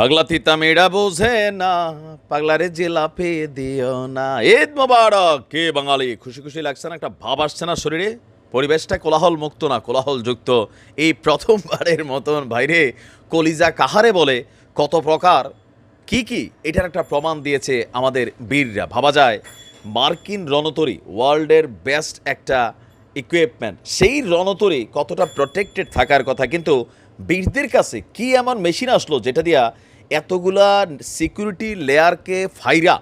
পাগলা তিতা মেয়েরা বোঝে না, পাগলারে জেলাপে দিও না। ঈদ মোবারক। কে বাঙালি? খুশি খুশি লাগছে না? একটা ভাব আসছে না শরীরে? পরিবেশটা কোলাহল মুক্ত না কোলাহল যুক্ত এই প্রথমবারের মতন বাইরে কলিজা কাহারে বলে? কত প্রকার? কি কি? এটার একটা প্রমাণ দিয়েছে আমাদের বীররা। ভাবা যায়, মার্কিন রণতরী ওয়ার্ল্ডের বেস্ট একটা ইকুইপমেন্ট। সেই রণতরী কতটা প্রোটেক্টেড থাকার কথা, কিন্তু বীরদের কাছে কি এমন মেশিন আসলো যেটা দিয়া এতগুলা সিকিউরিটি লেয়ারকে ফাইরা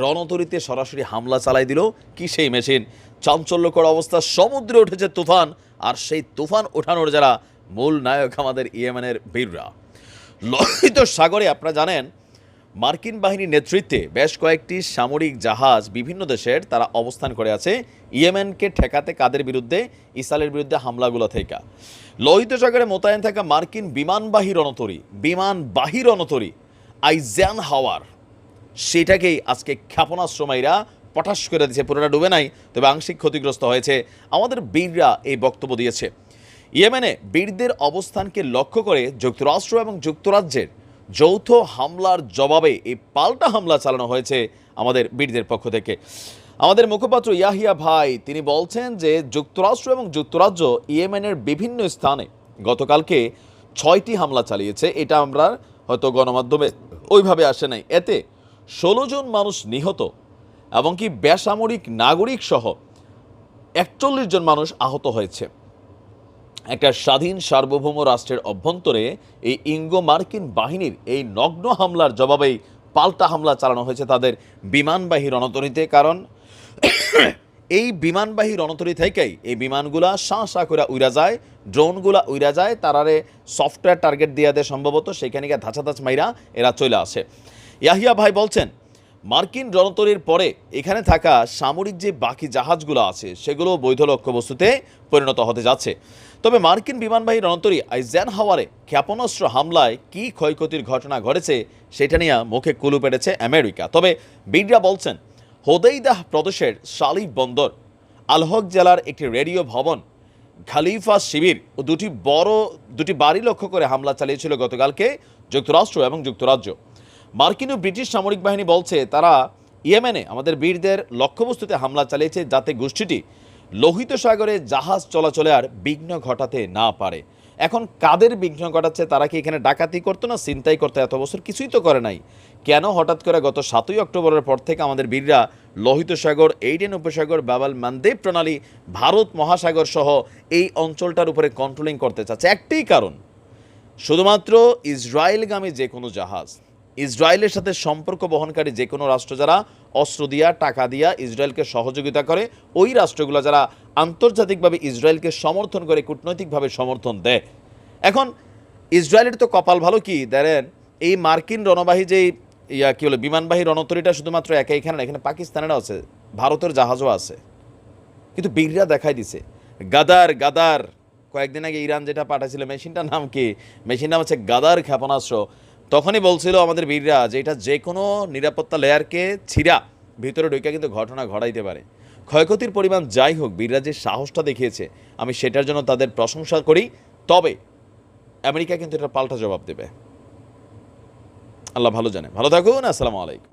রণতরীতে সরাসরি হামলা চালাই দিল কি সেই মেশিন চাঞ্চল্যকর অবস্থা, সমুদ্রে উঠেছে তুফান, আর সেই তুফান ওঠানোর যারা মূল নায়ক আমাদের ইয়েমেনের বীররা। লোহিত সাগরে, আপনারা জানেন মার্কিন বাহিনীর নেতৃত্বে বেশ কয়েকটি সামরিক জাহাজ বিভিন্ন দেশের তারা অবস্থান করে আছে। ইয়েমেনকে ঠেকাতে কাদের বিরুদ্ধে? ইসরায়েলের বিরুদ্ধে হামলাগুলো থেকে। লোহিত সাগরে মোতায়েন থাকা মার্কিন বিমানবাহী রণতরী বিমানবাহী রণতরী আইজ্যান হাওয়ার সেটাকেই আজকে ক্ষেপণাশ্রমাইরা পটাশ করে দিয়েছে। পুরোটা ডুবে নাই, তবে আংশিক ক্ষতিগ্রস্ত হয়েছে। আমাদের বীররা এই বক্তব্য দিয়েছে। ইয়েমেনে বীরদের অবস্থানকে লক্ষ্য করে যুক্তরাষ্ট্র এবং যুক্তরাজ্যের যৌথ হামলার জবাবে এই পাল্টা হামলা চালানো হয়েছে আমাদের বীরদের পক্ষ থেকে। আমাদের মুখপাত্র ইয়াহিয়া ভাই, তিনি বলছেন যে যুক্তরাষ্ট্র এবং যুক্তরাজ্য ইয়েমেনের বিভিন্ন স্থানে গতকালকে ছয়টি হামলা চালিয়েছে। এটা আমরা হয়তো গণমাধ্যমে ওইভাবে আসে নাই। এতে ষোলো জন মানুষ নিহত এবং কি বেসামরিক নাগরিক সহ একচল্লিশ জন মানুষ আহত হয়েছে। একটা স্বাধীন সার্বভৌম রাষ্ট্রের অভ্যন্তরে এই ইঙ্গো মার্কিন বাহিনীর এই নগ্ন হামলার জবাবেই পাল্টা হামলা চালানো হয়েছে তাদের বিমানবাহী রণতরীতে। কারণ এই বিমানবাহী রণতরী থেকেই এই বিমানগুলা শাঁ শাঁ করে উড়া যায়, ড্রোনগুলা উড়া যায়, তারারে সফটওয়্যার টার্গেট দিয়ে দেয় সম্ভবত সেখানে গিয়ে ধাঁচা ধাঁচ মাইরা এরা চলে আসে। ইয়াহিয়া ভাই বলছেন মার্কিন রণতরীর পরে এখানে থাকা সামরিক যে বাকি জাহাজগুলো আছে সেগুলো বৈধ লক্ষ্যবস্তুতে পরিণত হতে যাচ্ছে। তবে মার্কিন বিমানবাহী রণতরী আইজ্যান হাওয়ারে ক্ষেপণাস্ত্র হামলায় কি ক্ষয়ক্ষতির ঘটনা ঘটেছে, সেটা নিয়ে মুখে কুলু পেটেছে আমেরিকা। তবে বীররা বলছেন, হোদেইদাহ প্রদেশের শালিফ বন্দর, আলহক জেলার একটি রেডিও ভবন, খালিফা শিবির ও দুটি বড়, দুটি বাড়ি লক্ষ্য করে হামলা চালিয়েছিল গতকালকে যুক্তরাষ্ট্র এবং যুক্তরাজ্য। মার্কিন ও ব্রিটিশ সামরিক বাহিনী বলছে, তারা ইয়েমেনে আমাদের বীরদের লক্ষ্যবস্তুতে হামলা চালিয়েছে যাতে গোষ্ঠীটি লোহিত সাগরে জাহাজ চলাচলে আর বিঘ্ন ঘটাতে না পারে। এখন কাদের বিঘ্ন ঘটাচ্ছে, তারা কি এখানে ডাকাতি করতো না চিন্তাই করতো? এত বছর কিছুই তো করে নাই। কেন হঠাৎ করে গত সাতই অক্টোবরের পর থেকে আমাদের বীররা লোহিত সাগর, এইডেন উপসাগর, বাবাল মানদেব প্রণালী, ভারত মহাসাগর সহ এই অঞ্চলটার উপরে কন্ট্রোলিং করতে চাচ্ছে? একটাই কারণ, শুধুমাত্র ইসরায়েলগামী যে কোনো জাহাজ ইসরায়েলের সাথে সম্পর্ক বহনকারী যে কোনো রাষ্ট্র যারা অস্ত্র দিয়া, টাকা দিয়া ইসরায়েলকে সহযোগিতা করে, ওই রাষ্ট্রগুলো যারা আন্তর্জাতিকভাবে ইসরায়েলকে সমর্থন করে, কূটনৈতিকভাবে সমর্থন দেয়। এখন, ইসরায়েলের তো কপাল ভালো কি? দেখেন, এই মার্কিন রণবাহী যে ইয়া, কী বলে, বিমানবাহী রণতরীটা শুধুমাত্র একা এখানে এখানে পাকিস্তানেরও আছে, ভারতের জাহাজও আছে। কিন্তু বীররা দেখাই দিছে। গাদার গাদার, কয়েকদিন আগে ইরান যেটা পাঠাছিল মেশিনটার নাম কি? মেশিন নাম হচ্ছে গাদার ক্ষেপণাস্ত্র। তখনই বলছিল আমাদের বীররা যে এটা যে কোনো নিরাপত্তা লেয়ারকে ছিঁড়া, ভিতরে ঢুকে কিন্তু ঘটনা ঘটাইতে পারে। ক্ষয়ক্ষতির পরিমাণ যাই হোক, বীররা যে সাহসটা দেখিয়েছে, আমি সেটার জন্য তাদের প্রশংসা করি। তবে আমেরিকা কিন্তু এটা পাল্টা জবাব দেবে। আল্লাহ ভালো জানে। ভালো থাকুন, আসসালামু আলাইকুম।